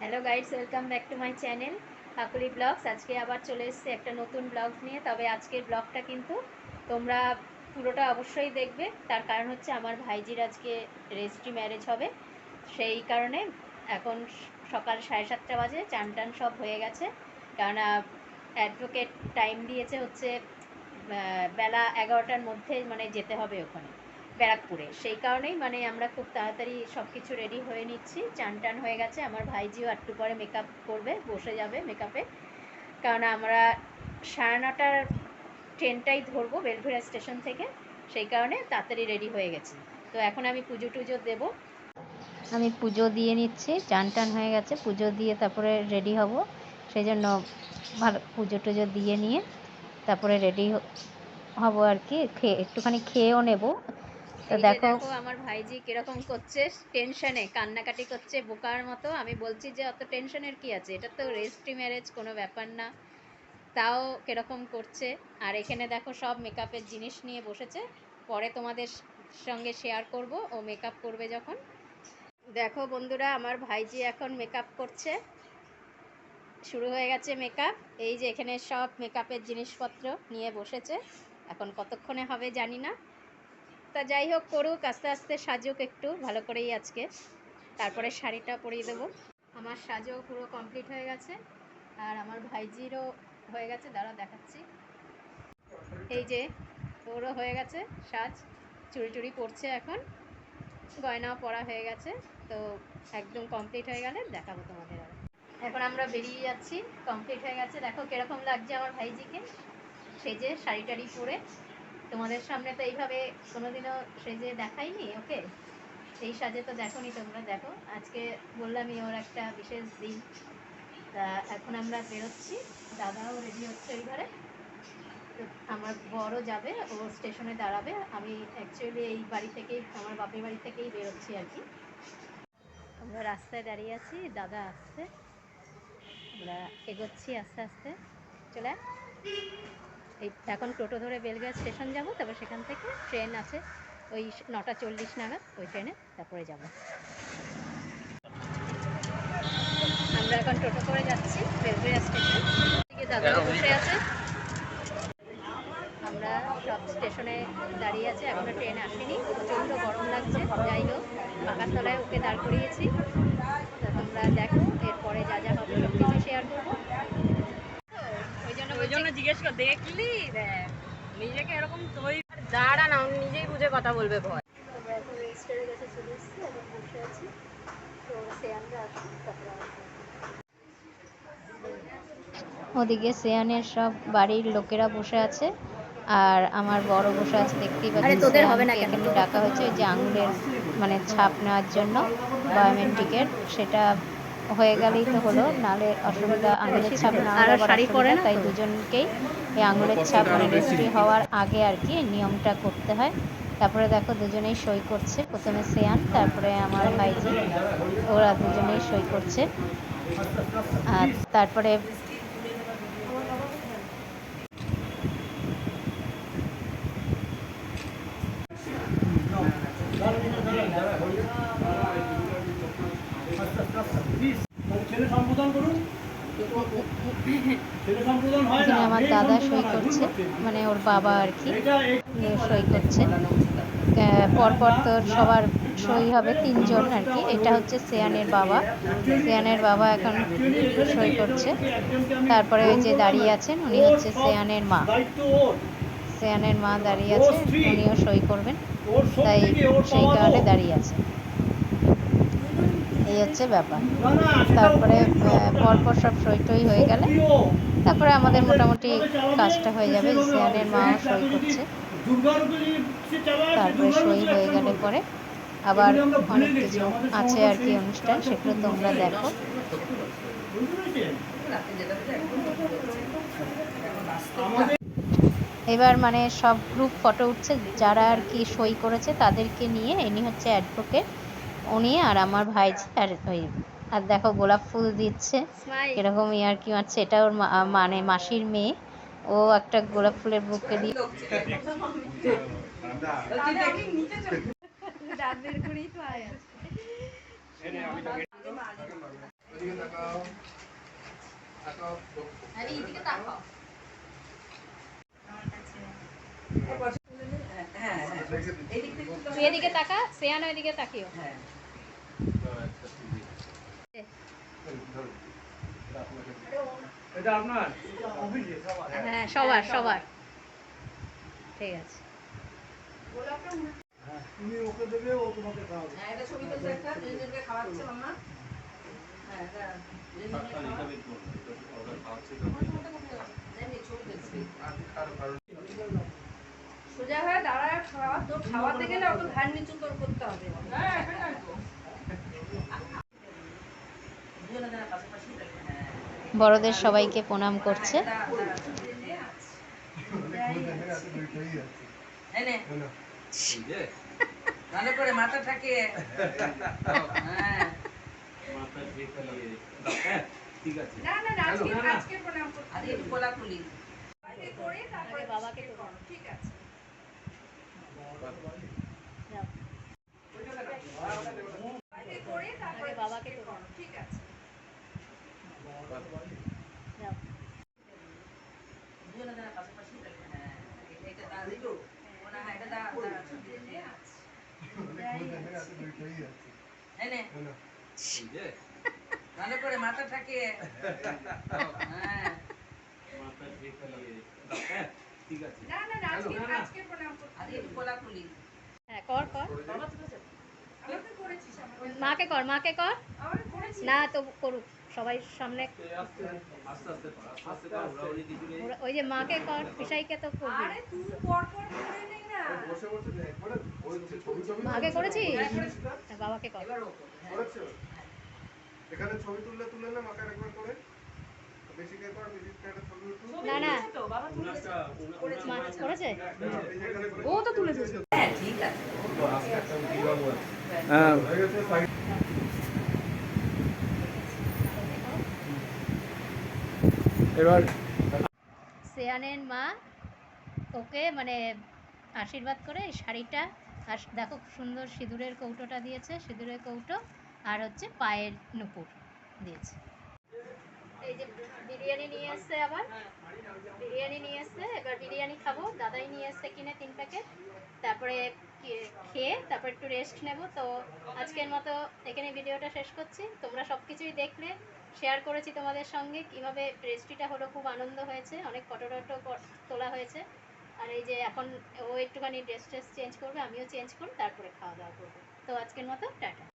Hello guides welcome back to my channel Kakuli blogs আজকে আবার চলে এসেছে একটা নতুন ব্লগ নিয়ে। তবে আজকের ব্লগটা কিন্তু তোমরা পুরোটা অবশ্যই দেখবে। তার কারণ হচ্ছে আমার ভাইজির আজকে রেজিস্ট্রি ম্যারেজ হবে। সেই কারণে এখন সকাল সাড়ে সাতটা বাজে, চান টান সব হয়ে গেছে। কারণ অ্যাডভোকেট টাইম দিয়েছে হচ্ছে বেলা এগারোটার মধ্যে মানে যেতে হবে ওখানে। ব্যারাকপুরে। সেই কারণেই মানে আমরা খুব তাড়াতাড়ি সব কিছু রেডি হয়ে নিচ্ছি। চান টান হয়ে গেছে। আমার ভাইজিও একটু পরে মেকআপ করবে, বসে যাবে মেকআপে কারণ আমরা সাড়ে নটার ট্রেনটাই ধরবো বেলভিরা স্টেশন থেকে। সেই কারণে তাড়াতাড়ি রেডি হয়ে গেছি। তো এখন আমি পুজো টুজো দেবো। আমি পুজো দিয়ে নিচ্ছি। চান টান হয়ে গেছে। পুজো দিয়ে তারপরে রেডি হব। সেই জন্য ভালো পুজো টুজো দিয়ে নিয়ে তারপরে রেডি হব আর কি। খেয়ে একটুখানি খেয়েও নেব। তো দেখো। আমার ভাইজি কীরকম করছে টেনশনে কান্নাকাটি করছে বোকার মতো। আমি বলছি যে অত টেনশনের কি আছে? এটা তো রেজিস্ট্রি ম্যারেজ কোনো ব্যাপার না। তাও কীরকম করছে? আর এখানে দেখো সব মেকআপের জিনিস নিয়ে বসেছে। পরে তোমাদের সঙ্গে শেয়ার করব ও মেকআপ করবে যখন। দেখো বন্ধুরা আমার ভাইজি এখন মেকআপ করছে। শুরু হয়ে গেছে মেকআপ এই যে এখানে সব মেকআপের জিনিসপত্র নিয়ে বসেছে। এখন কতক্ষণে হবে জানি না। তা যাই হোক করুক, আস্তে আস্তে সাজুক একটু, ভালো করেই আজকে। তারপরে শাড়িটা পরিয়ে দেবো। আমার সাজও পুরো কমপ্লিট হয়ে গেছে। আর আমার ভাইজিরও হয়ে গেছে দাঁড়া দেখাচ্ছি। এই যে, ওরও হয়ে গেছে সাজ। চুরি টুড়ি পরছে এখন। গয়নাও পরা হয়ে গেছে, তো একদম কমপ্লিট হয়ে গেলে দেখাবো তোমাদের আর। এখন আমরা বেরিয়ে যাচ্ছি কমপ্লিট হয়ে গেছে। দেখো কীরকম লাগছে আমার ভাইজিকে। সেজে শাড়ি টাড়ি পরে তোমাদের সামনে তো এইভাবে কোনোদিনও সেজে দেখাইনি, ওকে? এই সাজে তো দেখোনি, তোমরা দেখো। আজকে বললামই ওর একটা বিশেষ দিন। তা এখন আমরা বেরোচ্ছি, দাদাও রেডি হচ্ছে ওই ঘরে। আমার বড়ও যাবে, ও স্টেশনে দাঁড়াবে। আমি অ্যাকচুয়ালি এই বাড়ি থেকেই, আমার বাপের বাড়ি থেকেই বেরোচ্ছি আর কি। আমরা রাস্তায় দাঁড়িয়ে আছি, দাদা আসছে। আমরা এগোচ্ছি আস্তে আস্তে। চলে। এই এখন টোটো ধরে বেলগাঁ স্টেশন যাব তারপর সেখান থেকে ট্রেন আছে ওই নটা চল্লিশ নাগাদ ওই ট্রেনে তারপরে যাব। আমরা এখন টোটো করে যাচ্ছি বেলভিয়া স্টেশন। এদিকে দাদাও বসে আছে। আমরা সব স্টেশনে দাঁড়িয়ে আছি এখনও ট্রেন আসেনি। প্রচণ্ড গরম লাগছে। যাই হোক পাকার তলায় ওকে দাঁড় করিয়েছি তা তোমরা দেখো এরপরে যা যা হবে সব কিছু শেয়ার করব ওই জন্য ওই জন্য জিজ্ঞেস কর দেখলি? দেখ নিজেকে এরকম তুই দাঁড়া না নিজেই বুঝে কথা বলবে ভয়। এখন রেজিস্টারের কাছে চলে এসেছি এখন বসে আছি। তো সেয়ানরা আসুন তারপরে ওদিকে সেয়ানের সব বাড়ির লোকেরা বসে আছে আর আমার বড় বসে আছে দেখতেই পাচ্ছি তোদের হবে না কেন? এখানে ডাকা হয়েছে ওই যে আঙুলের মানে ছাপ নেওয়ার জন্য বায়োমেট্রিকের সেটা হয়ে গেলেই তো হলো নালে অসুবিধা আঙুলের ছাপ না হলে পরে তাই দুজনকেই এই আঙুলের ছাপ মানে রেজিস্ট্রি হওয়ার আগে আর কি নিয়মটা করতে হয়। তারপরে দেখো দুজনেই সই করছে প্রথমে সেয়ান তারপরে আমার ভাইজি। ওরা দুজনেই সই করছে। আর তারপরে এখানে আমার দাদা সই করছে। মানে ওর বাবা আর কি সই করছে। পরপর তো সবার সই হবে তিনজন আর কি। এটা হচ্ছে সেয়ানের বাবা। সেয়ানের বাবা এখন সই করছে। তারপরে ওই যে দাঁড়িয়ে আছেন উনি হচ্ছে সেয়ানের মা। সেয়ানের মা দাঁড়িয়ে আছে উনিও সই করবেন। তাই সেই কারণে দাঁড়িয়ে আছে। এই হচ্ছে ব্যাপার। তারপরে পরপর সব সই টই হয়ে গেলে তারপরে আমাদের মোটামুটি কাজটা হয়ে যাবে সেয়ানের মা সই করছে। তারপরে সই হয়ে গেলে পরে আবার অনেক কিছু আছে আর কি অনুষ্ঠান, সেগুলো তোমরা দেখো। এবার মানে সব গ্রুপ ফটো উঠছে, যারা আর কি সই করেছে তাদেরকে নিয়ে, ইনি হচ্ছে অ্যাডভোকেট উনি আর আমার ভাইজি আর ওই আর দেখো গোলাপ ফুল দিচ্ছে। এরকম ইয়ার কি মারছে? এটা ওর মা- মানে মাসির মেয়ে। ও একটা গোলাপ ফুলের বুকে দিয়ে আরে এদিকে তাকাও তুই এদিকে তাকা শ্রেয়ানো এদিকে তাকিও। এটা আপনার? হ্যাঁ সবার সবার। ঠিক আছে। তুমি ওকে দেবে ও তোমাকে খাওয়াবে। হ্যাঁ এটা ছবি তুলছে একটা দুজনকে খাওয়াচ্ছে মাম্মা হ্যাঁ এটা দুজনকে খাওয়াচ্ছে জানি ছবি তুলছে। সোজা হয়ে দাঁড়ায় খাওয়া তো খাওয়াতে গেলে অত ঘাড় নিচু তোর করতে হবে। হ্যাঁ এখানে তো দুজনে যেন পাশাপাশি থাকে, হ্যাঁ। বড়দের সবাইকে প্রণাম করছে। ভালো করে মাথা আগে বাবাকে ঠিক আছে। ভালো করে মাথা আমাকে মাকে কর। মাকে কর না তো করুক। সবাই সামনে। ওই যে মাকে কর পিসাইকে তো করবি আরে তুই পর পর করে নে না। মাকে করেছি। হ্যাঁ, বাবাকে কর। ও করবে। এখানে ছবি তুললে তুলে না মাকে একবার করে বেশি কে কর বেশি একটা ছবি উঠু না। না তো বাবা তুলেছে মা করেছে? ও তো তুলেছে। হ্যাঁ ঠিক আছে হয়ে গেছে সাইড এবার মা ওকে মানে আশীর্বাদ করে এই শাড়িটা। আর দেখো সুন্দর সিঁদুরের কৌটোটা দিয়েছে, সিঁদুরের কৌটো আর হচ্ছে পায়ের নুপুর দিয়েছে। এই যে বিরিয়ানি নিয়ে আবার। বিরিয়ানি নিয়ে এবার বিরিয়ানি খাব। দাদাই নিয়ে এসছে কিনে তিন প্যাকেট। তারপরে খেয়ে তারপর একটু রেস্ট নেব। তো আজকের মতো এখানে ভিডিওটা শেষ করছি। তোমরা সব কিছুই দেখলে। শেয়ার করেছি তোমাদের সঙ্গে, কীভাবে রেস্ট্রিটা হলো, খুব আনন্দ হয়েছে, অনেক ফটো টটো তোলা হয়েছে। আর এই যে এখন ও একটুখানি ড্রেস ট্রেস চেঞ্জ করবে, আমিও চেঞ্জ করব, তারপরে খাওয়া দাওয়া করব। তো আজকের মতো, টাটা।